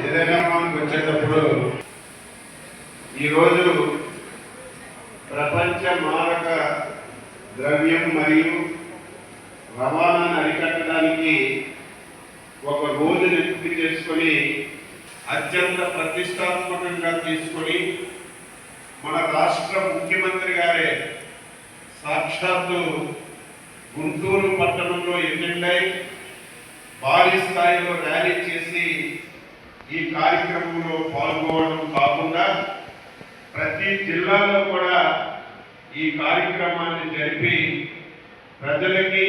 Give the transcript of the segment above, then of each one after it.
ఏదైనా మనకు వచ్చేటప్పుడు ఈరోజు ప్రపంచ మారక ద్రవ్యం మరియు రవాణాను అరికట్టడానికి ఒక రోజు ఎంపిక చేసుకొని అత్యంత ప్రతిష్టాత్మకంగా తీసుకొని మన రాష్ట్ర ముఖ్యమంత్రి గారే సాక్షాత్తు గుంటూరు పట్టణంలో ఎన్నిండై భారీ స్థాయిలో ర్యాలీ చేసి ఈ కార్యక్రమంలో పాల్గొనడం కాకుండా ప్రతి జిల్లాలో కూడా ఈ కార్యక్రమాన్ని జరిపి ప్రజలకి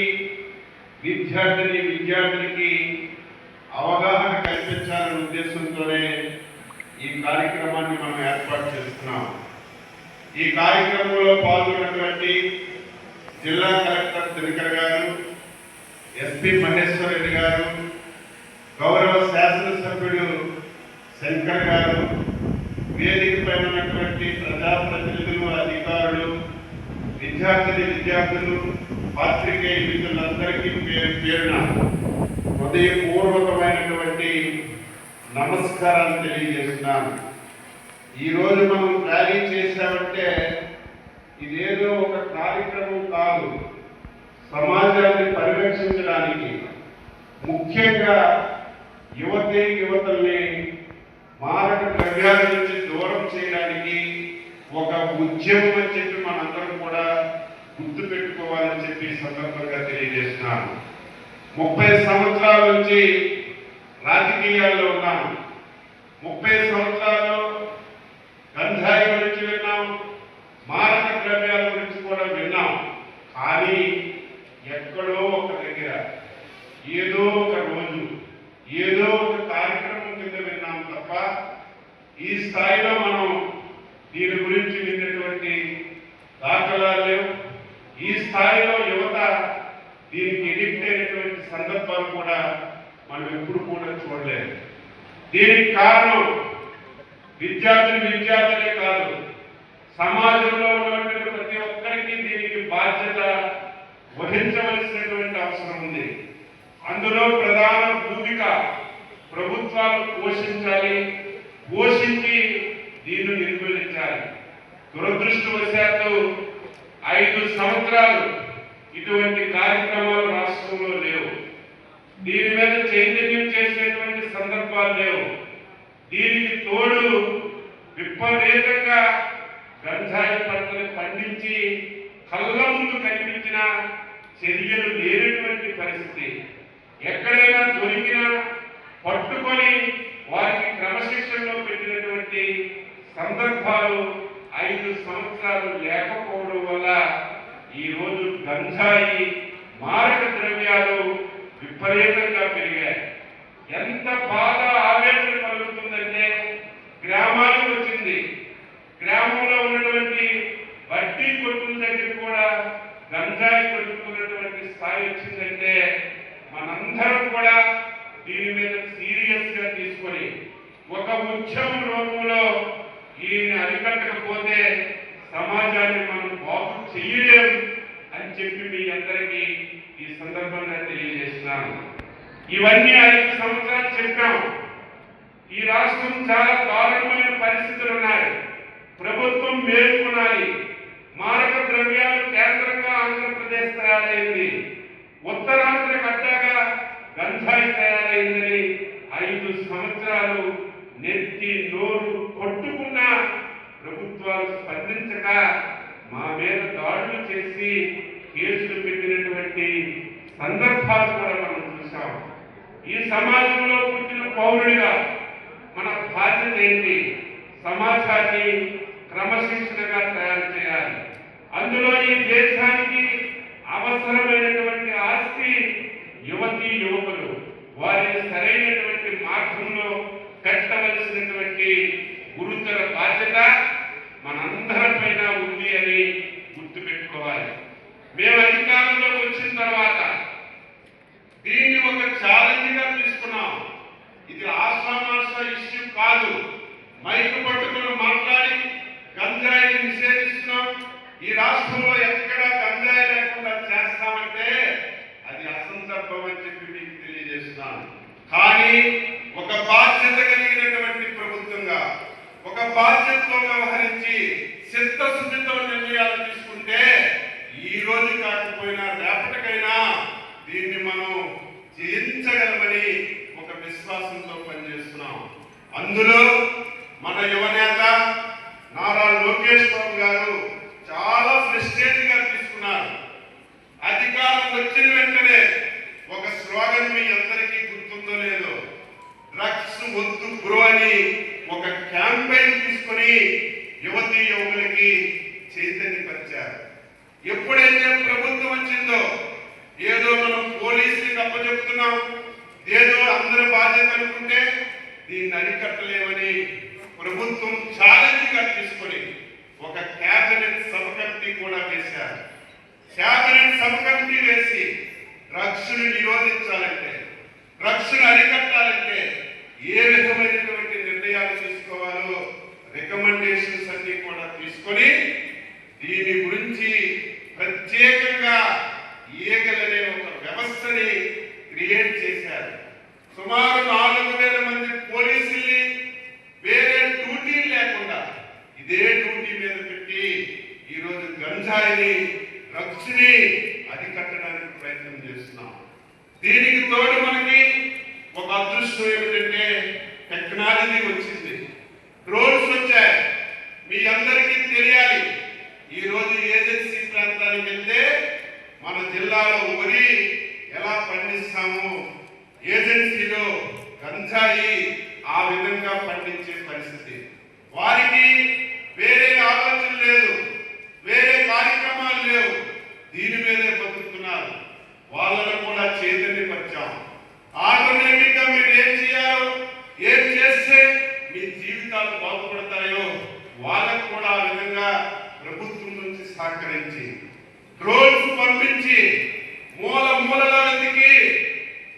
విద్యార్థిని విద్యార్థులకి అవగాహన కల్పించాలనే ఉద్దేశంతోనే ఈ కార్యక్రమాన్ని మనం ఏర్పాటు చేస్తున్నాం. ఈ కార్యక్రమంలో పాల్గొన్నటువంటి జిల్లా కలెక్టర్ దినకర్ గారు ఎస్పీ మహేశ్వర్ రెడ్డి గారు గౌరవ శాసనసభ్యుడు శంకర్ గారు వేదికపై ఉన్నటువంటి ప్రజాప్రతినిధులు అధికారులు విద్యార్థిని విద్యార్థులు పాత్రికేయ మిత్రులందరికీ పేరు పేరున హృదయపూర్వకమైనటువంటి నమస్కారాలు తెలియజేస్తున్నాను. ఈరోజు మనం ర్యాలీ చేశామంటే ఇదేదో ఒక కార్యక్రమం కాదు. సమాజాన్ని పరిరక్షించడానికి ముఖ్యంగా యువతి యువతల్ని మారక ద్రవ్యాల నుంచి దూరం చేయడానికి ఒక ఉద్యమం అని చెప్పి మనందరం కూడా గుర్తు పెట్టుకోవాలని చెప్పి సందర్భంగా తెలియజేస్తున్నాను. ముప్పై సంవత్సరాల నుంచి రాజకీయాల్లో ఉన్నాను. ముప్పై సంవత్సరాలు గంజాయి గురించి విన్నాం మారక ద్రవ్యాల గురించి కూడా విన్నాం కానీ ఎక్కడో ఒక దగ్గర ఏదో ఒక రోజు ఏదో ఒక కార్యక్రమం కింద విన్నాం తప్ప ఈ స్థాయిలో మనం దీని గురించి విన్నటువంటి దాఖలాలు లేవు. ఈ స్థాయిలో యువత దీనికి ఎడిక్ట్ అయినటువంటి సందర్భాలు కూడా మనం ఎప్పుడు కూడా చూడలేదు. దీనికి కారణం విద్యార్థులు విద్యార్థులే కాదు. సమాజంలో ఉన్నటువంటి ప్రతి ఒక్కరికి దీనికి బాధ్యత వహించవలసినటువంటి అవసరం ఉంది. అందులో ప్రధాన భూమిక ప్రభుత్వాలు పోషించాలి. పోషించి దీన్ని నిర్మూలించాలి. దురదృష్టవశాత్తు ఐదు సంవత్సరాలు ఇటువంటి కార్యక్రమాలు రాష్ట్రంలో లేవు. దీని మీద చైతన్యం చేసేటువంటి సందర్భాలు లేవు. దీనికి తోడు విపరీతంగా గంజాయి పంటలు పండించి కళ్ళ ముందు కనిపించిన చర్యలు లేనటువంటి పరిస్థితి. ఎక్కడైనా దొరికినా పట్టుకొని వారికి క్రమశిక్షణలో పెట్టినటువంటి సందర్భాలు ఐదు సంవత్సరాలు లేకపోవడం వల్ల ఈ రోజు గంజాయి మారక ద్రవ్యాలు విపరీతంగా పెరిగాయి. ఎంత బాధ ఆవేదన కలుగుతుందంటే గ్రామానికి వచ్చింది. గ్రామంలో ఉన్నటువంటి వడ్డీ కొట్టుల దగ్గర కూడా గంజాయి కొట్టుకున్నటువంటి స్థాయి వచ్చిందంటే మనందరం కూడా దీని మీద సీరియస్గా తీసుకొని ఒక ఉద్యమ రూపంలో ఈయన అరికట్టకపోతే సమాజాన్ని మనం బాగు చెయ్యలేం అని చెప్పి మీ అందరికీ ఈ సందర్భంగా తెలియజేస్తున్నాను. ఇవన్నీ ఐదు సంవత్సరాలు చెప్పాం. ఈ రాష్ట్రం చాలా దారుణమైన పరిస్థితులు ఉన్నాయి. ప్రభుత్వం మేల్కొనాలి. మారక ద్రవ్యాలు కేంద్రంగా ఆంధ్రప్రదేశ్ తయారైంది. ఉత్తరాంధ్ర కట్టాగా గంజాయి తయారైందని ఐదు సంవత్సరాలు నెత్తి నోరు ప్రభుత్వాలు స్పందించక మా మీద దాడులు చేసి కేసులు పెట్టినటువంటి సందర్భాలు కూడా మనం చూసాం ఈ సమాజంలో పుట్టిన పౌరుడిగా మన బాధ్యత ఏంటి? సమాజాన్ని క్రమశిక్షణగా తయారు చేయాలి. అందులో ఈ దేశానికి అవసరమైనటువంటి ఆస్తి యువతి యువకులు. వారిని సరైనటువంటి మార్గంలో కట్టవలసినటువంటి గురుతర బాధ్యత మనందరిపైన ఉంది అని గుర్తుపెట్టుకోవాలి. మేము అధికారంలోకి వచ్చిన తర్వాత దీన్ని ఒక ఛాలెంజ్గా తీసుకున్నాం ఇది ఆశ్రమాస ఇష్యూ కాదు మైకు పట్టుకుని మాట్లాడి గంజాయిని నిషేధిస్తున్నాం ఈ రాష్ట్రంలో ఎక్కడ గంజాయి లేకుండా చేస్తామంటే అది అసందర్భం అని చెప్పి మీకు తెలియజేస్తున్నాను కానీ కానీ ఒక బాధ్యత కలిగినటువంటి ప్రభుత్వంగా ఒక బాధ్యతతో వ్యవహరించి చిత్తశుద్ధితో నిర్ణయాలు తీసుకుంటే ఈ రోజు కాకపోయినా రేపటికైనా దీన్ని మనం జయించగలమని ఒక విశ్వాసంతో పనిచేస్తున్నాం అందులో మన యువనేత నారా లోకేష్ బాబు గారు చాలా ప్రెస్టేజ్గా తీసుకున్నారు. అధికారం వచ్చిన వెంటనే ఒక స్లోగన్ మీ అందరికీ గుర్తుందో లేదో డ్రగ్స్ వద్దు బ్రో అని ఒక క్యాంపెయిన్ తీసుకొని యువతి యువకులకి చైతన్యపరిచారు. ఎప్పుడైతే ప్రభుత్వం వచ్చిందో ఏదో మనం పోలీసులకు అప్పచెప్తున్నాం ఏదో అందరి బాధ్యత అనుకుంటే దీన్ని అరికట్టలేమని ప్రభుత్వం ఛాలెంజ్గా తీసుకొని ఒక క్యాబినెట్ సబ్ కమిటీ కూడా వేశారు. క్యాబినెట్ సబ్ కమిటీ వేసి డ్రగ్స్ నిరోధించాలంటే డ్రగ్స్ అరికట్టాలంటే ఏ విధమైనటువంటి నిర్ణయాలు తీసుకోవాలో రికమెండేషన్స్ అన్ని కూడా తీసుకొని దీని గురించి ప్రత్యేకంగా ఈగలనే ఒక వ్యవస్థని క్రియేట్ చేశారు సుమారు నాలుగు వేల మంది పోలీసుల్ని వేరే డ్యూటీ లేకుండా ఇదే డ్యూటీ మీద పెట్టి ఈరోజు గంజాయిని డ్రగ్స్ని అరికట్టడానికి ప్రయత్నం చేస్తున్నాం దీనికి తోడు మనకి ఒక అదృష్టం ఏమిటంటే టెక్నాలజీ వచ్చింది. రోడ్స్ వచ్చాయి. మీ అందరికీ తెలియాలి. ఈ రోజు ఏజెన్సీ ప్రాంతానికి వెళ్తే మన జిల్లాలో వరి ఎలా పండిస్తామో ఏజెన్సీలో గంజాయి ఆ విధంగా పండించే పరిస్థితి. వారికి వేరే ఆలోచన లేదు. వేరే కార్యక్రమాలు లేవు. దీని మీదే బతుకుతున్నారు. వాళ్ళను కూడా చైతన్యపరిచాం. ఆటోమేటిక్గా మీరు ఏం చేయాలో ఏం చేస్తే మీ జీవితాలు బాగుపడతాయో వాళ్ళకు కూడా ఆ విధంగా ప్రభుత్వం నుంచి సహకరించి డ్రోన్స్ పంపించి మూల మూలల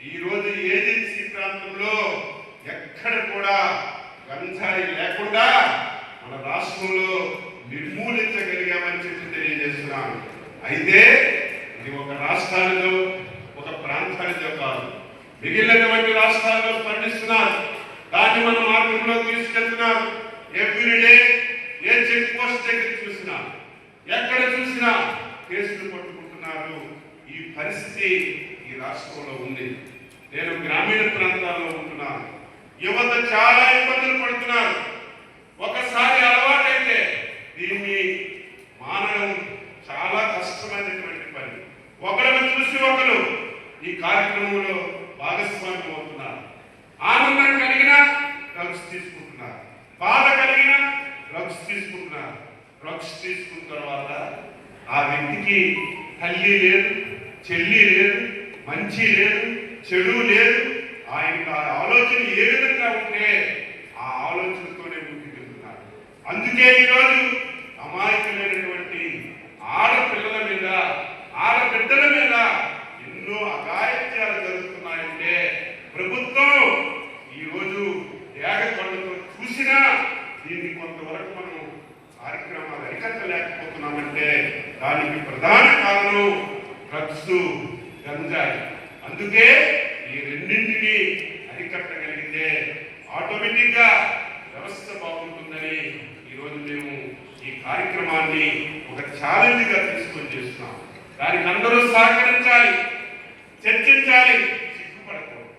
ఈరోజు ఏజెన్సీ ప్రాంతంలో ఎక్కడ కూడా గంజాయి లేకుండా మన రాష్ట్రంలో నిర్మూలించగలిగామని చెప్పి తెలియజేస్తున్నాను. అయితే ఇది ఒక రాష్ట్రానిలో ఒక ప్రాంతానిదో కాదు. మిగిలినటువంటి రాష్ట్రాల్లో స్పందిస్తున్నాను దాన్ని మన మార్గంలో తీసుకెళ్తున్నారు ఎవ్రీడే ఏ చెక్ పోస్ట్ దగ్గర చూసినా ఎక్కడ చూసినా కేసులు పట్టుకుంటున్నారు. ఈ పరిస్థితి ఈ రాష్ట్రంలో ఉంది. నేను గ్రామీణ ప్రాంతాల్లో ఉంటున్నాను. యువత చాలా ఇబ్బందులు పడుతున్నారు ఒకసారి అలవాటైతే దీన్ని మానడం చాలా కష్టమైనటువంటి పని ఒకరిని చూసి ఒకరు ఈ కార్యక్రమంలో భాగస్వామ్యం అవుతున్నారు ఆనందం కలిగినా డ్రగ్స్ తీసుకుంటున్నారు బాధ కలిగినా డ్రగ్స్ తీసుకుంటున్నారు డ్రగ్స్ తీసుకున్న తర్వాత ఆ వ్యక్తికి తల్లి లేదు చెల్లి లేదు మంచి లేదు చెడు లేదు. ఆయనకు ఆ ఆలోచన ఏ విధంగా ఉంటే ఆ ఆలోచనతోనే ముందుకెళ్తున్నారు అందుకే ఈరోజు అమాయకులైనటువంటి ఆడపిల్లల మీద ఆడబిడ్డల మీద ఎన్నో అగాయత్యాలు జరుగుతున్నాయంటే ప్రభుత్వం ఈరోజు ఏగ కళ్ళతో చూసినా దీన్ని కొంతవరకు మనం కార్యక్రమాలు అరికట్టలేకపోతున్నామంటే దానికి ప్రధాన కారణం డ్రగ్స్ గంజాయి. అందుకే ఈ రెండింటిని అరికట్టగలిగితే ఆటోమేటిక్గా వ్యవస్థ బాగుంటుందని ఈరోజు మేము ఈ కార్యక్రమాన్ని ఒక ఛాలెంజ్గా తీసుకొని చేస్తున్నాం. దానికి అందరూ సహకరించాలి చర్చించాలి సిగ్గుపడకూడదు.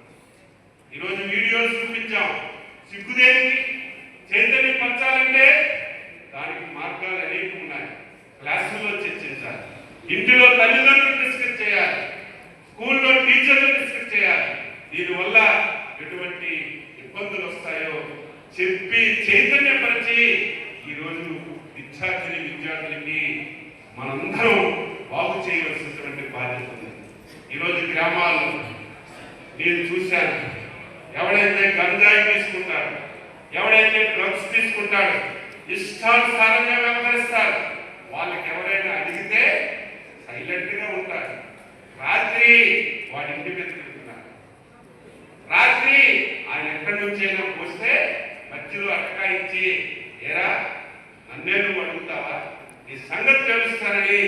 ఈరోజు వీడియోలు చూపించాం. సిగ్గు దేనికి చైతన్యం పంచాలంటే దానికి మార్గాలు అనేక ఉన్నాయి. క్లాసుల్లో చర్చించాలి. ఇంటిలో తల్లిదండ్రులు డిస్కస్ చేయాలి స్కూల్లో టీచర్లు డిస్కస్ చేయాలి దీనివల్ల ఎటువంటి ఇబ్బందులు వస్తాయో చెప్పి చైతన్యపరిచి ఈరోజు విద్యార్థిని విద్యార్థులకి మనందరం బాగు చేయవలసినటువంటి బాధ్యత ఉంది ఈరోజు గ్రామాల్లో నేను చూశాను ఎవడైతే గంజాయి తీసుకుంటాడు ఎవడైతే డ్రగ్స్ తీసుకుంటాడు ఇష్టానుసారంగా వ్యవహరిస్తారు. వాళ్ళకి ఎవరైనా అడిగితే సైలెంట్గా ఉంటారు. రాత్రి వాడి ఇంటి మీద రాత్రి ఆయన ఎక్కడి నుంచి అయినా పోస్తే మధ్యలో అటకాయించి ఏరా నన్నే నువ్వు అడుగుతావా? ఈ సంగతి తెలుస్తారని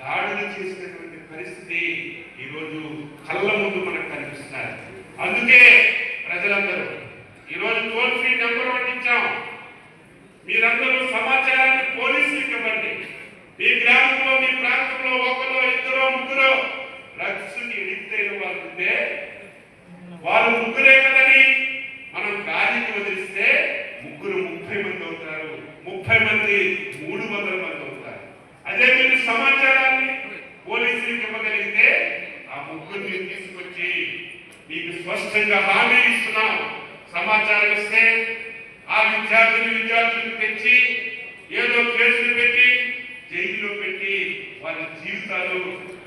దాడులు చేసినటువంటి పరిస్థితి ఈరోజు కళ్ళ ముందు మనకు కనిపిస్తున్నారు అందుకే ప్రజలందరూ ఈరోజు టోల్ ఫ్రీ నెంబర్ ఒకటి ఇచ్చాం మీరందరూ సమాచారాన్ని పోలీసులకు ఇవ్వండి. మీ గ్రామంలో మీ ప్రాంతంలో ఒకరో ఇద్దరో ముగ్గురో డ్రగ్స్ ఎడిక్ట్ అయిన వాళ్ళు ఉంటే ముగ్గురే కదని మనం గాలికి వదిలిస్తే ముగ్గురు ముప్పై మంది అవుతారు. ముప్పై మంది మూడు వందల మంది అవుతారు. అదే మీరు సమాచారాన్ని పోలీసులకు ఇవ్వగలిగితే ఆ ముగ్గురిని తీసుకొచ్చి మీకు స్పష్టంగా హామీ ఇస్తున్నాం. సమాచారం ఇస్తే ఆ విద్యార్థిని విద్యార్థులను తెచ్చి ఏదో కేసులు పెట్టి జైల్లో పెట్టి వాళ్ళ జీవితాలు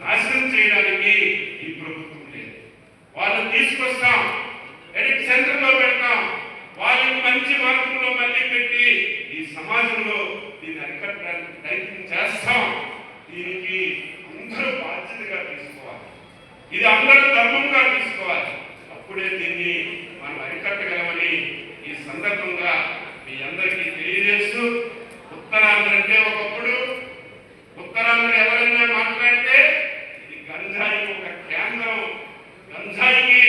నాశనం చేయడానికి ఈ ప్రభుత్వం లేదు. వాళ్ళని తీసుకొస్తాం ఎడిట్ సెంటర్లో పెడతాం వాళ్ళని మంచి మార్గంలో మళ్ళీ పెట్టి ఈ సమాజంలో దీన్ని అరికట్టడానికి ప్రయత్నం చేస్తాం. దీనికి అందరూ బాధ్యతగా తీసుకోవాలి. ఇది అందరూ ధర్మంగా తీసుకోవాలి. అప్పుడే దీన్ని మనం అరికట్టగలమని ఈ సందర్భంగా మీ అందరికీ తెలియజేస్తూ ఉత్తరాంధ్ర అంటే ఒకప్పుడు ఉత్తరాంధ్ర ఎవరైనా మాట్లాడితే ఇది గంజాయికి ఒక కేంద్రం. గంజాయికి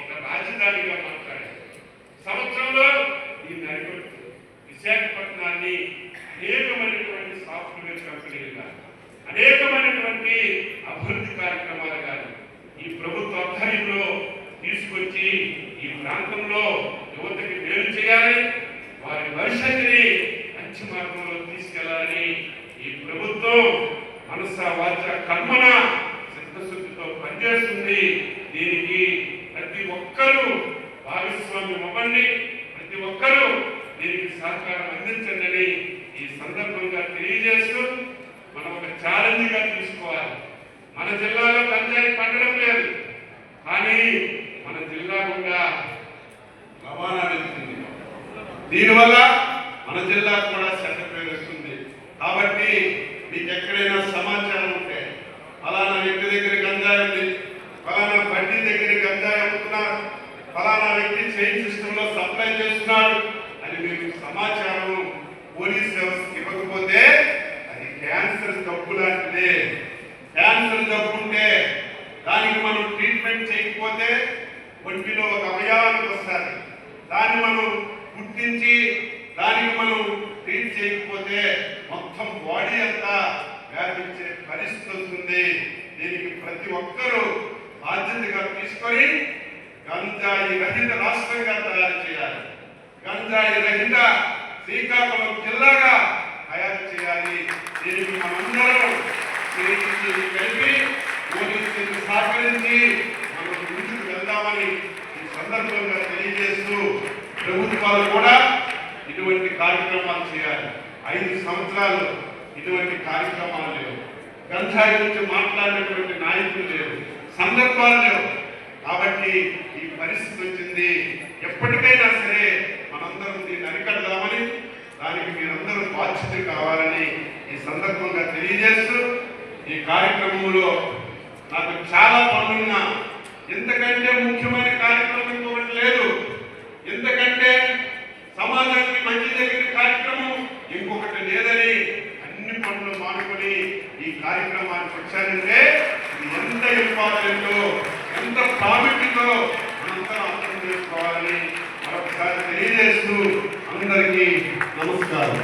ఒక రాజధానిగా మాట్లాడారు సంవత్సరంలో ఈ నడిపట్టు విశాఖపట్నాన్ని అనేకమైనటువంటి సాఫ్ట్వేర్ కంపెనీలుగా అనేకమైనటువంటి అభివృద్ధి కార్యక్రమాలు కానీ ఈ ప్రభుత్వ ఆధ్వర్యంలో తీసుకొచ్చి ఈ ప్రాంతంలో యువతకి మేలు చేయాలి వారి భవిష్యత్తుని మంచి మార్గంలో తీసుకెళ్ళాలని ఈ ప్రభుత్వం మనస వాచ కర్మన చిత్తశుద్ధితో పనిచేస్తుంది. దీనికి ప్రతి ఒక్కరూ భాగస్వామ్యం అవ్వండి ప్రతి ఒక్కరూ దీనికి సహకారం అందించండి ఈ సందర్భంగా తెలియజేస్తూ మనం ఒక ఛాలెంజ్గా తీసుకోవాలి. మన జిల్లాలో పంచాయతీ పండడం లేదు. కానీ మన జిల్లా కూడా రవాణా వెళ్తుంది. దీనివల్ల మన జిల్లా కూడా చెడ్డ పేరు వస్తుంది కాబట్టి మీకు ఎక్కడైనా సమాచారం ఉంటే ఫలానా వ్యక్తి దగ్గర గంజాయి దగ్గర గంజాయి అమ్ముతున్నారు ఫలానా వ్యక్తి చైన్ సిస్టమ్లో సప్లై చేస్తున్నాడు. అని మీకు సమాచారం పోలీస్ వ్యవస్థకి ఇవ్వకపోతే అది క్యాన్సర్ జబ్బు లాంటిదే. క్యాన్సర్ జబ్బు ఉంటే దానికి మనం ట్రీట్మెంట్ చేయకపోతే ఒంటిలో ఒక అవయవానికి వస్తుంది దాన్ని మనం గుర్తించి దానికి మనం ట్రీట్ చేయకపోతే మొత్తం బాడీ అంతా వ్యాపించే పరిస్థితి వస్తుంది. దీనికి ప్రతి ఒక్కరూ బాధ్యతగా తీసుకొని గంజాయి రహిత రాష్ట్రంగా తయారు చేయాలి. గంజాయి రహిత శ్రీకాకుళం జిల్లాగా తయారు చేయాలి. దీనికి మనందరం కలిపి పోలీసులకు సహకరించి మనం ముందుకు వెళ్దామని ఈ సందర్భంగా తెలియజేస్తూ ప్రభుత్వాలు కూడా ఇటువంటి కార్యక్రమాలు చేయాలి. ఐదు సంవత్సరాలు ఇటువంటి కార్యక్రమాలు లేవు. గంజాయి గురించి మాట్లాడినటువంటి నాయకులు లేవు సందర్భాలు లేవు కాబట్టి ఈ పరిస్థితి వచ్చింది. ఎప్పటికైనా సరే మనందరం దీన్ని అరికడదామని దానికి మీరందరూ బాధ్యత కావాలని ఈ సందర్భంగా తెలియజేస్తూ ఈ కార్యక్రమంలో నాకు చాలా పనులున్నా. ఎందుకంటే ముఖ్యమైన కార్యక్రమం ఇంకొకటి లేదు. ఎందుకంటే సమాజానికి మంచి జరిగిన కార్యక్రమం ఇంకొకటి లేదని అన్ని ఈ కార్యక్రమానికి వచ్చారంటే ఎంత ఇంపార్టెంట్ ఎంత ప్రాముఖ్యతో మనంతా అర్థం చేసుకోవాలని మరొకసారి తెలియజేస్తూ అందరికీ నమస్కారం.